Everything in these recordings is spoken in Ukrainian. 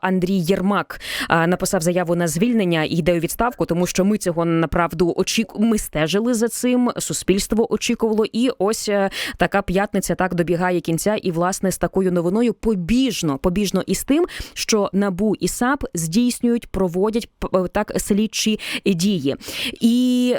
Андрій Єрмак написав заяву на звільнення і йде у відставку, тому що ми цього направду очіку... Ми стежили за цим. Суспільство очікувало. І ось е, така п'ятниця так добігає кінця. І власне з такою новиною побіжно, побіжно із тим, що набу і САП здійснюють, проводять е, так слідчі дії. І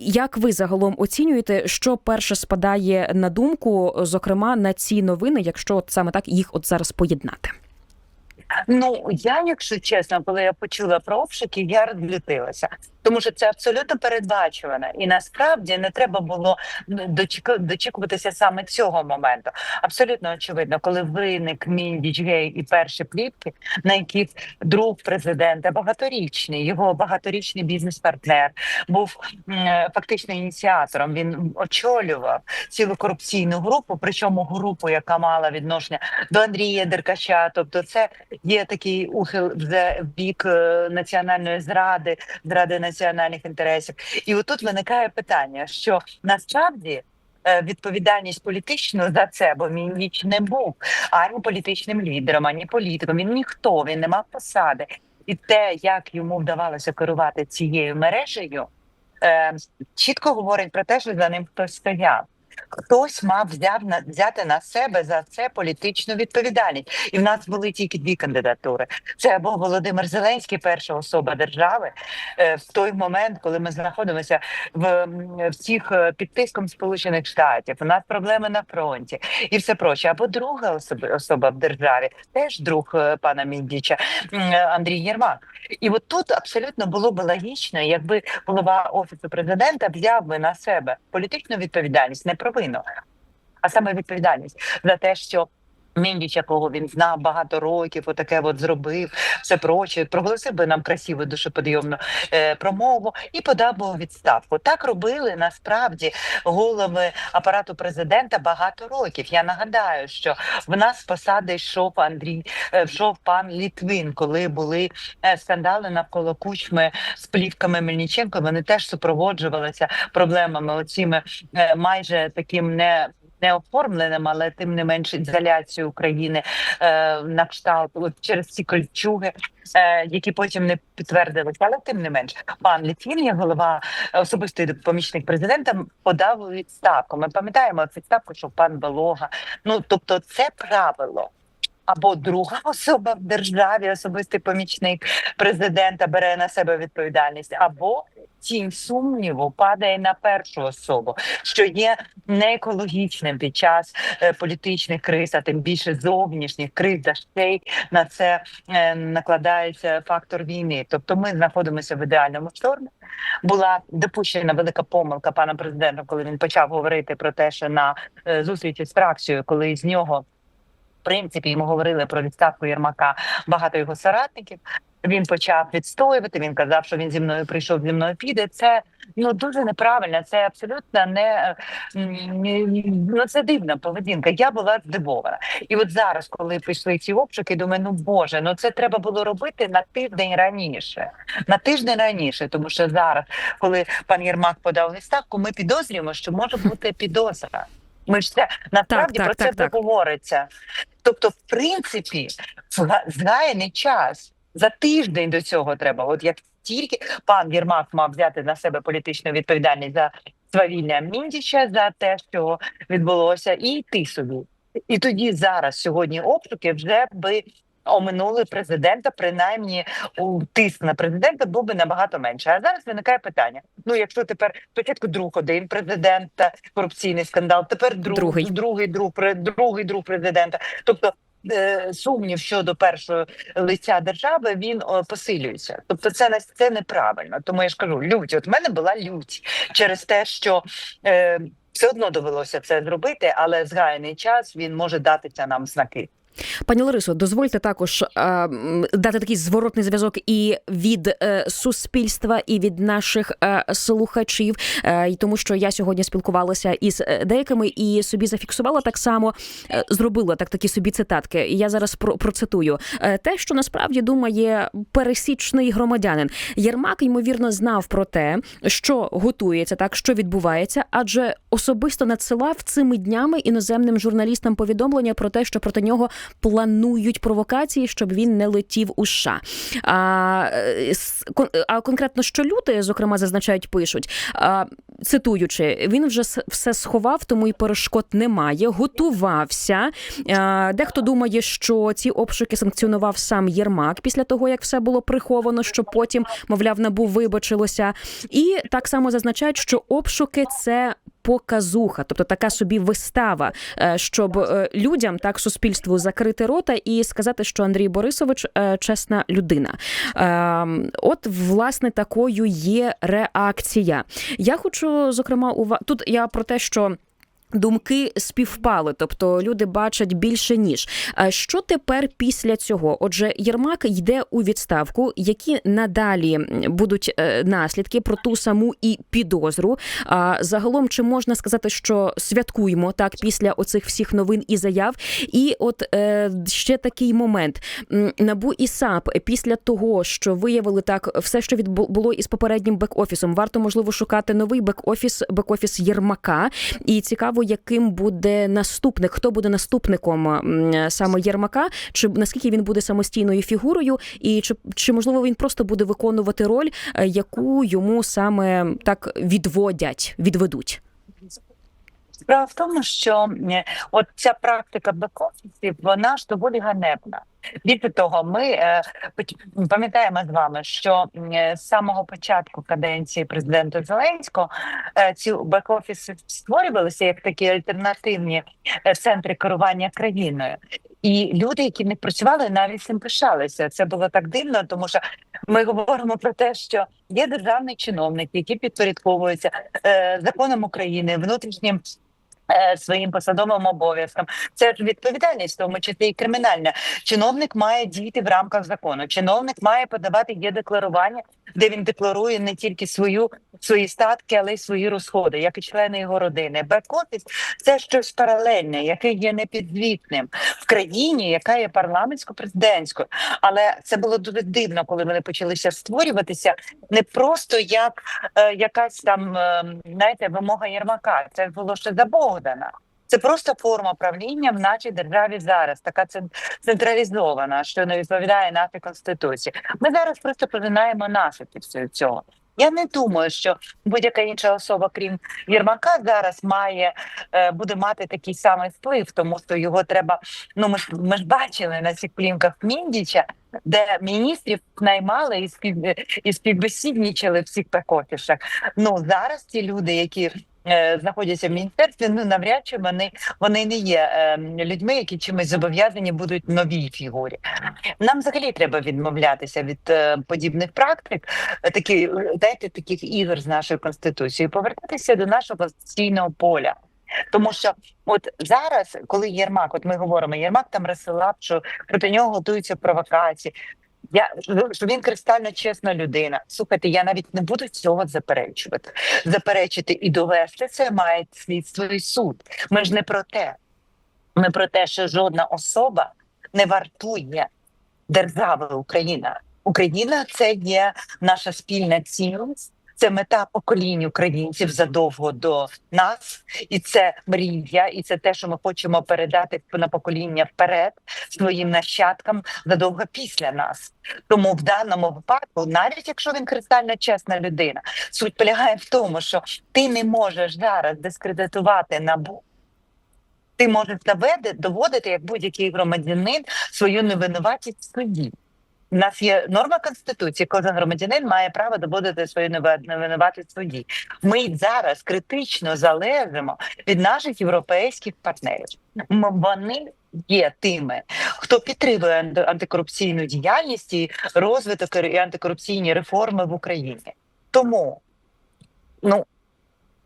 як ви загалом оцінюєте, що перше спадає на думку, зокрема на ці новини, якщо от саме так їх от зараз поєднати? Ну я, якщо чесно, коли я почула про обшуки, я розлютилася, тому що це абсолютно передбачувано, і насправді не треба було дочіку- дочікуватися саме цього моменту. Абсолютно очевидно, коли виник Міндіч Гей і перші плівки, на яких друг президента багаторічний, його багаторічний бізнес-партнер був фактично ініціатором. Він очолював цілу корупційну групу, причому групу, яка мала відношення до Андрія Деркача. Тобто, це є такий ухил в бік е, національної зради, зради національних інтересів. І отут виникає питання, що насправді. е, Відповідальність політичну за це, бо він ніч не був ані політичним лідером, ані політиком. Він ніхто, він не мав посади. І те, як йому вдавалося керувати цією мережею, е, чітко говорить про те, що за ним хтось стояв. Хтось мав взяв на взяти на себе за це політичну відповідальність, і в нас були тільки дві кандидатури: це або Володимир Зеленський, перша особа держави, е, в той момент, коли ми знаходимося в всіх е, під тиском Сполучених Штатів. У нас проблеми на фронті і все проще. Або друга особа, особа в державі, теж друг е, пана Міндіча Андрій Єрмак. І от тут абсолютно було б логічно, якби голова офісу президента взяв би на себе політичну відповідальність, не провину, а саме відповідальність за те, що. Міндіч, якого він знав багато років, отаке от зробив, все проче, проголосив би нам красиву душеподйомну е, промову і подав би у відставку. Так робили насправді голови апарату президента багато років. Я нагадаю, що в нас посади йшов Андрій, е, йшов пан Літвин, коли були е, скандали навколо кучми з плівками Мельниченко. Вони теж супроводжувалися проблемами оціми е, майже таким не. Не оформленим, але тим не менш ізоляцію України е, на кшталт от через ці кольчуги, е, які потім не підтвердилися. Але тим не менш, пан Літвін, голова особистий помічник президента, подав відставку. Ми пам'ятаємо відставку, що пан Белога. Ну тобто, це правило. Або друга особа в державі, особистий помічник президента, бере на себе відповідальність, або тінь сумніву падає на першу особу, що є неекологічним під час е, політичних криз, а тим більше зовнішніх криз, та ще й на це е, накладається фактор війни. Тобто, ми знаходимося в ідеальному штормі. Була допущена велика помилка пана президента, коли він почав говорити про те, що на е, зустрічі з фракцією, коли з нього принципі йому говорили про відставку Єрмака багато його соратників. Він почав відстоювати. Він казав, що він зі мною прийшов, зі мною піде. Це ну дуже неправильно. Це абсолютно не ну це дивна поведінка. Я була здивована. І от зараз, коли пішли ці обшуки, думаю, ну боже, ну це треба було робити на тиждень раніше. На тиждень раніше, тому що зараз, коли пан Єрмак подав відставку, ми підозрюємо, що може бути підозра. Ми ж це насправді так, про так, це так. говориться. Тобто, в принципі, зга- згаяний час за тиждень до цього треба. От як тільки пан Єрмак мав взяти на себе політичну відповідальність за свавільня Міндіча, за те, що відбулося, і йти собі. І тоді зараз сьогодні обшуки вже би. Оминули президента, принаймні у тиск на президента був би набагато менше. А зараз виникає питання: ну якщо тепер спочатку друг один президента, корупційний скандал, тепер друг, Другий. другий друг другий друг президента. Тобто е, сумнів щодо першого лиця держави він о, посилюється. Тобто, це це неправильно. Тому я ж кажу, лють. От в мене була лють через те, що. Е, все одно довелося це зробити, але згаяний час він може датися нам знаки. Пані Ларисо, дозвольте також е, дати такий зворотний зв'язок і від е, суспільства, і від наших е, слухачів, е, тому що я сьогодні спілкувалася із е, деякими і собі зафіксувала так само, е, зробила так такі собі цитатки. Я зараз про процитую Е, те, що насправді думає пересічний громадянин. Єрмак ймовірно знав про те, що готується, так що відбувається, адже особисто надсилав цими днями іноземним журналістам повідомлення про те, що проти нього планують провокації, щоб він не летів у США. А, е, а конкретно що люди, зокрема, зазначають, пишуть. А, Цитуючи, він вже все сховав, тому і перешкод немає. Готувався. Дехто думає, що ці обшуки санкціонував сам Єрмак після того, як все було приховано, що потім, мовляв, набу вибачилося. І так само зазначають, що обшуки це. Показуха, тобто така собі вистава, е, щоб е, людям так суспільству закрити рота і сказати, що Андрій Борисович е, чесна людина. Е, От, власне, такою є реакція. Я хочу зокрема ува... тут я про те, що. Думки співпали, тобто люди бачать більше ніж. Що тепер після цього? Отже, Єрмак йде у відставку. Які надалі будуть е, наслідки про ту саму і підозру? А загалом, чи можна сказати, що святкуємо так після оцих всіх новин і заяв? І от е, ще такий момент: набу і САП після того, що виявили так все, що було із попереднім бек-офісом, варто можливо шукати новий бек-офіс, бек-офіс Єрмака. І цікаво, яким буде наступник, хто буде наступником саме Єрмака, чи наскільки він буде самостійною фігурою, і чи, чи можливо він просто буде виконувати роль, е, яку йому саме так відводять, відведуть. Справа в тому, що от ця практика бек-офісів, вона ж доволі ганебна. Більше того, ми е, пам'ятаємо з вами, що е, з самого початку каденції президента Зеленського е, ці бек-офіси створювалися як такі альтернативні центри керування країною. І люди, які не працювали, навіть цим пишалися. Це було так дивно, тому що ми говоримо про те, що є державний чиновник, який підпорядковується законом України, внутрішнім. Е, Своїм посадовим обов'язкам це ж відповідальність, в тому числі і кримінальна. Чиновник має діяти в рамках закону. Чиновник має подавати є декларування, де він декларує не тільки свою свої статки, але й свої розходи, як і члени його родини. Бек-офіс – це щось паралельне, яке є непідзвітним в країні, яка є парламентсько-президентською. Але це було дуже дивно, коли вони почалися створюватися не просто як е, якась там е, знаєте, вимога Єрмака. Це було ще за Богдана. Це просто форма правління в нашій державі зараз, така цен- централізована, що не відповідає нашій конституції. Ми зараз просто починаємо наслідки всього цього. Я не думаю, що будь-яка інша особа, крім Єрмака, зараз має е, буде мати такий самий вплив, тому що його треба. Ну ми ж ми ж бачили на цих плінках Міндіча, де міністрів наймали і спів і співбесіднічали в цих пекофішах. Ну зараз ті люди, які знаходяться в міністерстві, ну навряд чи вони вони не є е, людьми, які чимось зобов'язані будуть новій фігурі. Нам взагалі треба відмовлятися від е, подібних практик, е, такі е, знаєте, таких ігор з нашою конституцією, повертатися до нашого конституційного поля. Тому що от зараз, коли Єрмак, от ми говоримо, Єрмак там розсилав, що проти нього готуються провокації. Я що він кристально чесна людина. Слухайте, я навіть не буду цього заперечувати. Заперечити і довести це має слідство і суд. Ми ж не про те. Ми про те, що жодна особа не вартує держави Україна. Україна це є наша спільна цінність. Це мета поколінь українців задовго до нас, і це мрія, і це те, що ми хочемо передати на покоління вперед своїм нащадкам задовго після нас. Тому в даному випадку, навіть якщо він кристально чесна людина, суть полягає в тому, що ти не можеш зараз дискредитувати набу. Ти можеш доводити як будь-який громадянин свою невинуватість в суді. У нас є норма конституції. Кожен громадянин має право доводити свою невинуватість суді. Ми зараз критично залежимо від наших європейських партнерів. Вони є тими, хто підтримує анти- антикорупційну діяльність і розвиток і антикорупційні реформи в Україні. Тому ну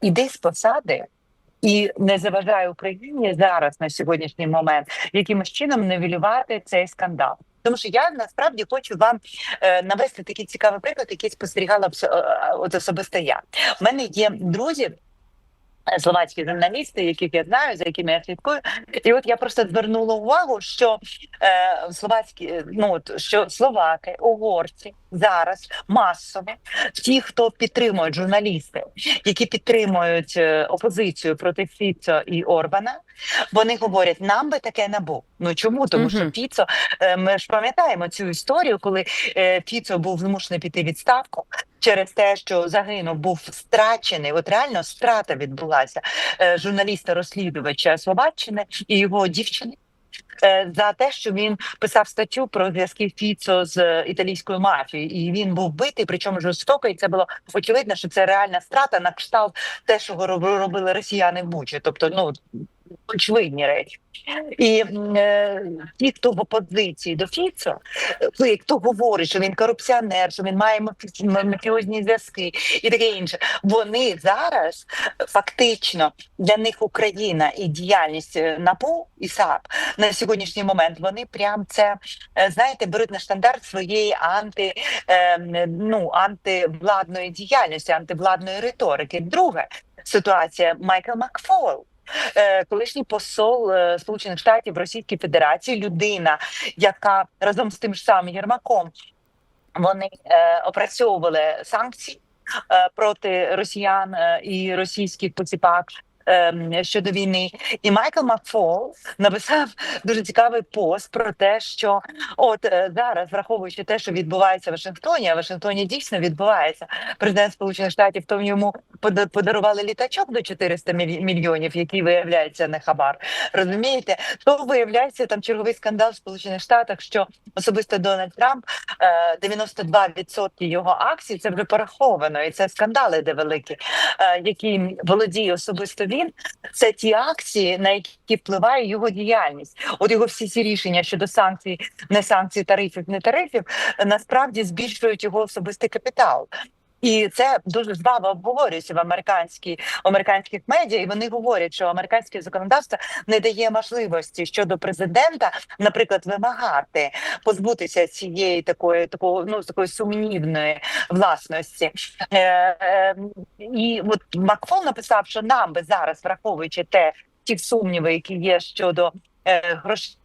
іди з посади. І не заважає Україні зараз на сьогоднішній момент якимось чином невілювати цей скандал. Тому що я насправді хочу вам е, навести такий цікавий приклад, який спостерігала е, от особисто я. У мене є друзі, Словацькі журналісти, яких я знаю, за якими я слідкую, і от я просто звернула увагу, що е, словацькі, е, ну от що словаки, угорці зараз масово ті, хто підтримують журналісти, які підтримують е, опозицію проти Фіцо і Орбана, вони говорять, нам би таке набу. Ну чому? Тому що Фіцо, е, ми ж пам'ятаємо цю історію, коли е, Фіцо був змушений піти відставку через те, що загинув, був страчений. От реально страта відбулася е, журналіста-розслідувача Словаччини і його дівчини. е, За те, що він писав статтю про зв'язки Фіцо з е, італійською мафією, і він був битий, причому жорстоко, і це було очевидно, що це реальна страта на кшталт те, що робили росіяни в Бучі. Тобто, ну очевидні речі. І е, ті, хто в опозиції до Фіцо, е, хто говорить, що він корупціонер, що він має мафі- мафіозні зв'язки і таке інше, вони зараз е, фактично для них Україна і діяльність е, НАБУ і САП на сьогоднішній момент вони прям це е, знаєте беруть на штандарт своєї анти е, ну антивладної діяльності, антивладної риторики. Друга ситуація Майкл Макфол. Е, Колишній посол е, Сполучених Штатів Російської Федерації, людина, яка разом з тим ж самим Єрмаком вони е, опрацьовували санкції проти росіян і російських поціпак. Ем, Щодо війни, і Майкл Макфол написав дуже цікавий пост про те, що от е, зараз, враховуючи те, що відбувається в Вашингтоні, а в Вашингтоні дійсно відбувається президент Сполучених Штатів, то йому пода- подарували літачок до 400 міль- мільйонів, який виявляється не хабар. Розумієте, то виявляється там черговий скандал в Сполучених Штатах, що особисто Дональд Трамп е, 92% його акцій це вже пораховано, і це скандали, де великі, е, які володіє особисто він. Це ті акції, на які впливає його діяльність. От його всі ці рішення щодо санкцій, не санкцій, тарифів, не тарифів, насправді збільшують його особистий капітал. І це дуже жваво обговорюється в американській американських медіа. І вони говорять, що американське законодавство не дає можливості щодо президента, наприклад, вимагати позбутися цієї такої такого ну такої сумнівної власності. Е, е, і от Макфол написав, що нам би зараз, враховуючи те, ті сумніви, які є щодо е, грошей.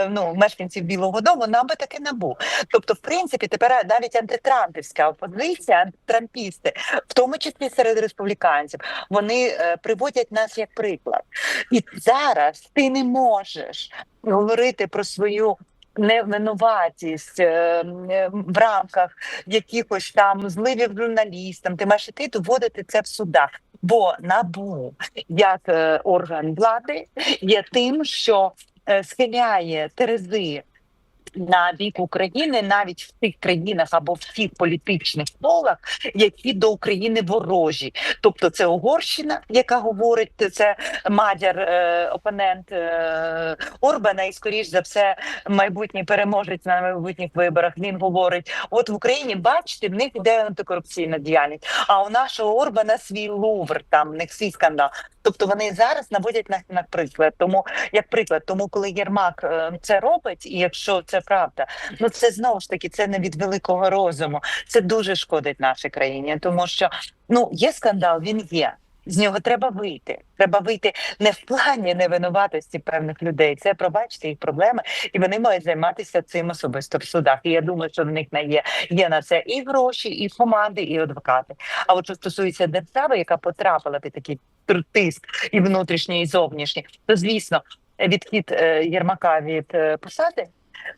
Е, Ну, мешканців Білого Дому нам би таки не був. Тобто, в принципі, тепер навіть антитрампівська опозиція, антитрампісти, в тому числі серед республіканців, вони е, приводять нас як приклад. І зараз ти не можеш говорити про свою невинуватість е, в рамках якихось там зливів журналістам. Ти маєш іти доводити це в судах. Бо набу як орган влади є тим, що схиляє терези на бік України навіть в тих країнах або в тих політичних колах, які до України ворожі. Тобто це Угорщина, яка говорить, це мадяр е, опонент е, Орбана, і скоріш за все, майбутній переможець на майбутніх виборах. Він говорить: от в Україні, бачите, в них іде антикорупційна діяльність. А у нашого Орбана свій лувр, там в них свій скандал. Тобто вони зараз наводять на, на приклад. Тому як приклад, тому коли Єрмак е, це робить, і якщо це правда, ну це знову ж таки це не від великого розуму. Це дуже шкодить нашій країні, тому що ну є скандал, він є. З нього треба вийти. Треба вийти не в плані невинуватості певних людей. Це пробачте їх проблеми, і вони мають займатися цим особисто в судах. І я думаю, що в них не є є на це і гроші, і команди, і адвокати. А от що стосується держави, яка потрапила під такий тиск і внутрішній, і зовнішній, то звісно, відхід е, Єрмака від е, посади.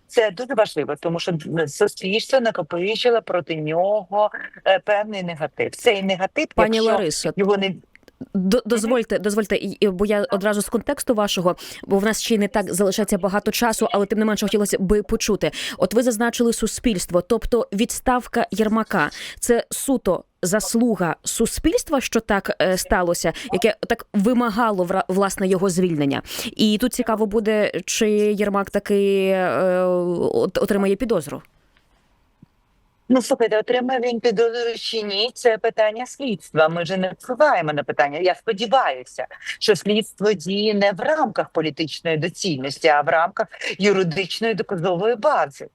Це дуже важливо, тому що суспільство накопичило проти нього е, певний негатив. Цей негатив, Пані якщо Ларисо, його не Дозвольте, дозвольте, бо я одразу з контексту вашого, бо в нас ще й не так залишається багато часу, але тим не менше хотілося би почути. От ви зазначили суспільство, тобто відставка Єрмака, це суто заслуга суспільства, що так е, сталося, яке так вимагало власне його звільнення. І тут цікаво буде, чи Єрмак таки е, от- отримає підозру. Ну, слухайте, отримав він підозру це питання слідства. Ми ж не впливаємо на питання. Я сподіваюся, що слідство діє не в рамках політичної доцільності, а в рамках юридичної доказової бази.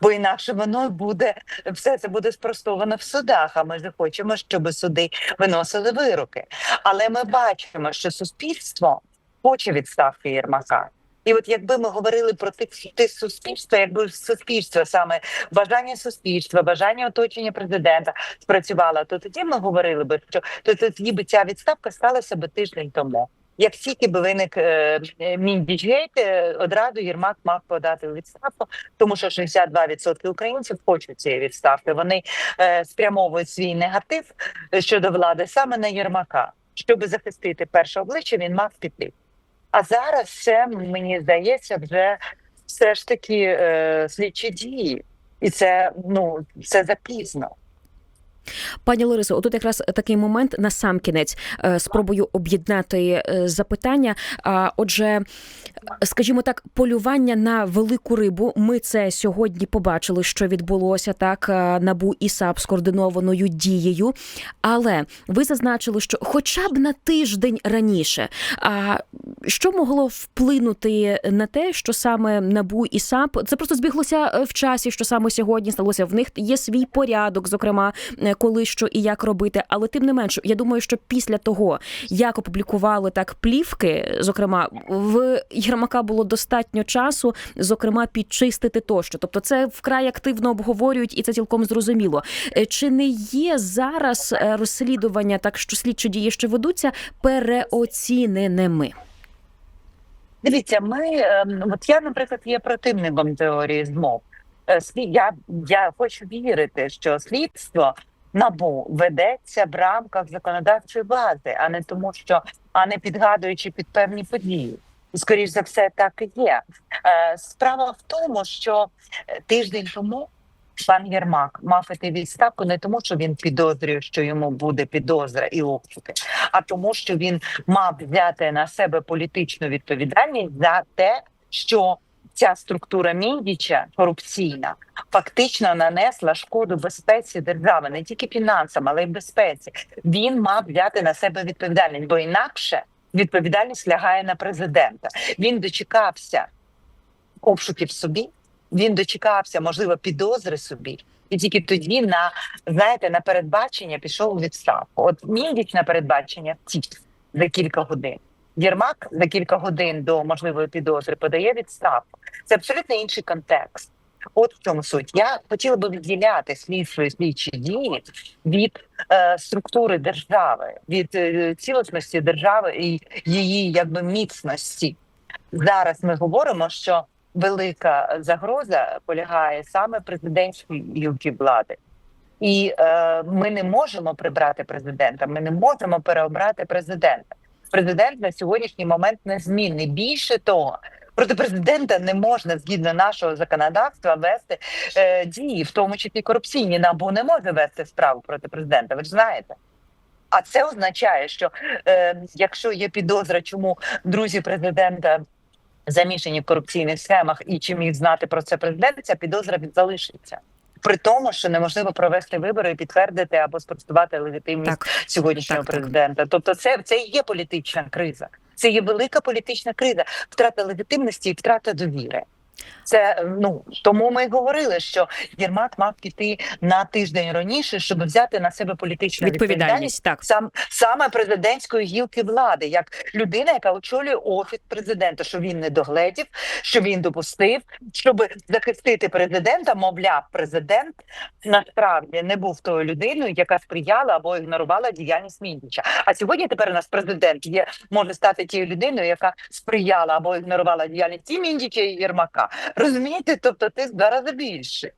Бо інакше воно буде все це буде спростовано в судах. А ми ж хочемо, щоб суди виносили вироки. Але ми бачимо, що суспільство хоче відставки Єрмака. І от якби ми говорили про тих ти суспільства, якби суспільство саме бажання суспільства, бажання оточення президента спрацювало, то тоді ми говорили би, що то тоді би ця відставка сталася би тиждень тому. Як тільки би виник е, е, Міндічгейт, е, одразу Єрмак мав подати відставку, тому що 62% українців хочуть цієї відставки. Вони е, спрямовують свій негатив щодо влади саме на Єрмака. Щоб захистити перше обличчя, він мав піти. А зараз це мені здається вже все ж таки е, слідчі дії, і це ну це запізно. Пані Ларисо, отут якраз такий момент на сам кінець е, спробую об'єднати е, запитання. Отже, скажімо так, полювання на велику рибу. Ми це сьогодні побачили, що відбулося так е, набу і САП скоординованою дією. Але ви зазначили, що хоча б на тиждень раніше. А що могло вплинути на те, що саме набу і САП це просто збіглося в часі, що саме сьогодні сталося. В них є свій порядок, зокрема, коли що і як робити. Але тим не менш, я думаю, що після того, як опублікували так плівки, зокрема, в Єрмака було достатньо часу, зокрема, підчистити тощо. Тобто, це вкрай активно обговорюють, і це цілком зрозуміло. Е, Чи не є зараз е, розслідування, так що слідчі дії, що ведуться, переоціненими? Дивіться, ми ем, от я, наприклад, є противником теорії змов. Е, Я, я хочу вірити, що слідство набу ведеться в рамках законодавчої бази, а не тому, що а не підгадуючи під певні події. І, Скоріш за все, так і є. Е, Справа в тому, що е, тиждень тому пан Єрмак мав іти відставку не тому, що він підозрює, що йому буде підозра і обшуки, а тому, що він мав взяти на себе політичну відповідальність за те, що ця структура Міндіча корупційна фактично нанесла шкоду безпеці держави, не тільки фінансам, але й безпеці. Він мав взяти на себе відповідальність, бо інакше відповідальність лягає на президента. Він дочекався обшуків собі. Він дочекався, можливо, підозри собі, і тільки тоді на знаєте на передбачення пішов у відставку. От Міндіч на передбачення втік за кілька годин. Єрмак за кілька годин до можливої підозри подає відставку. Це абсолютно інший контекст. От в чому суть. Я хотіла би відділяти слідство і слідчі дії від е, структури держави, від е, цілісності держави і її якби міцності. Зараз ми говоримо, що велика загроза полягає саме президентській гілки влади. І е, ми не можемо прибрати президента. Ми не можемо переобрати президента. Президент на сьогоднішній момент незмінний. Більше того, проти президента не можна згідно нашого законодавства вести е, дії, в тому числі корупційні. НАБУ не може вести справу проти президента. Ви ж знаєте. А це означає, що е, якщо є підозра, чому друзі президента замішані в корупційних схемах і чи міг знати про це президент, ця підозра залишиться. При тому, що неможливо провести вибори і підтвердити або спростувати легітимність Так. сьогоднішнього Так, так. президента. Тобто, це, це і є політична криза. Це є велика політична криза, втрата легітимності і втрата довіри. Це ну тому ми говорили, що Єрмак мав піти на тиждень раніше, щоб взяти на себе політичну відповідальність Відповідальність, так. сам саме президентської гілки влади, як людина, яка очолює офіс президента, що він не догледів, що він допустив, щоб захистити президента. Мовляв, президент насправді не був тою людиною, яка сприяла або ігнорувала діяльність Міндіча. А сьогодні тепер у нас президент є може стати тією людиною, яка сприяла або ігнорувала діяльність і Міндіча і Єрмака. Розумієте, тобто ти два рази більше.